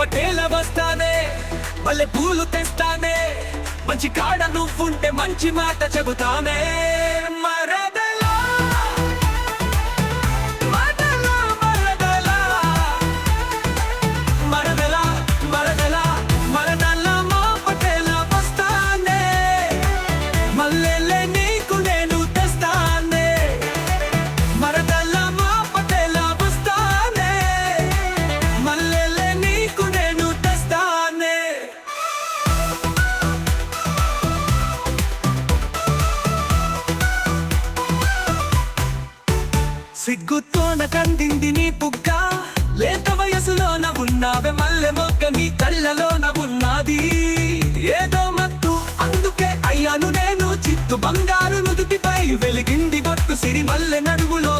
పటేల వస్తానే మళ్ళీ పూలు తెస్తానే మంచి కాడ నువ్వుంటే మంచి మాట చెబుతానే. మరద సిగ్గుతోన కందింది నీ పుగ్గ లేత వయసులోన ఉన్నావే మల్లె మొగ్గ నీ కళ్ళలోన ఉన్నది ఏదో మత్తు అందుకే అయ్యాను నేను చిత్తు. బంగారు నుదుటిపై వెలిగింది బొట్టు సిరి మల్లె నడుగులో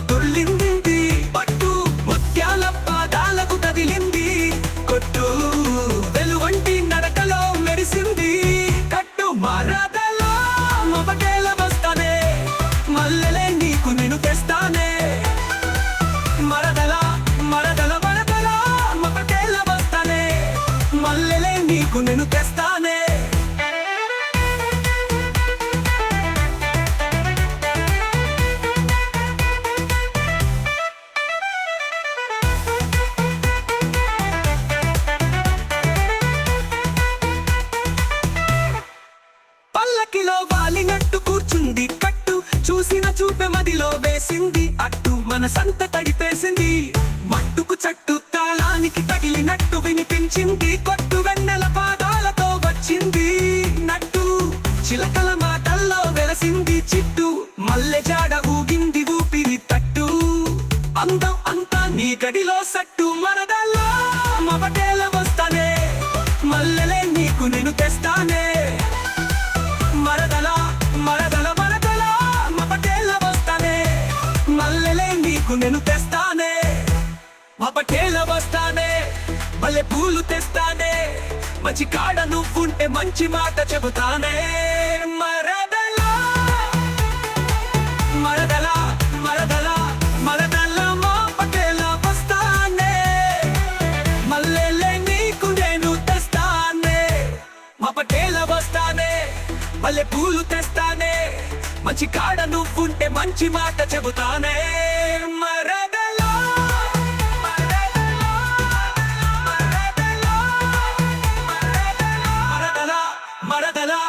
మదిలో వేసింది. అట్టు మన సంత తడిపేసింది. మట్టుకు చట్టు తాళానికి తగిలినట్టు వినిపించింది. కొట్టు వెన్నెల పాదాలతో వచ్చింది. నట్టు చిలకల మాటల్లో వెలసింది చిట్టు. మల్లె జాడ ఊగింది ఊపిరి తట్టు. అందం అంతా నీ గడిలో సట్టు. మనదల్లా మబటేల వస్తానే. మల్లెలే నీకు నేను తెస్తానే. నేను తెస్తానే. మపటేల వస్తానే. మల్లె పూలు తెస్తానే. మంచి కాడ నువ్వుంటే మంచి మాట చెబుతానే. మంచి కాడ నువ్వుంటే మంచి మాట చెబుతానే. మరదలా మరదలా మరదలా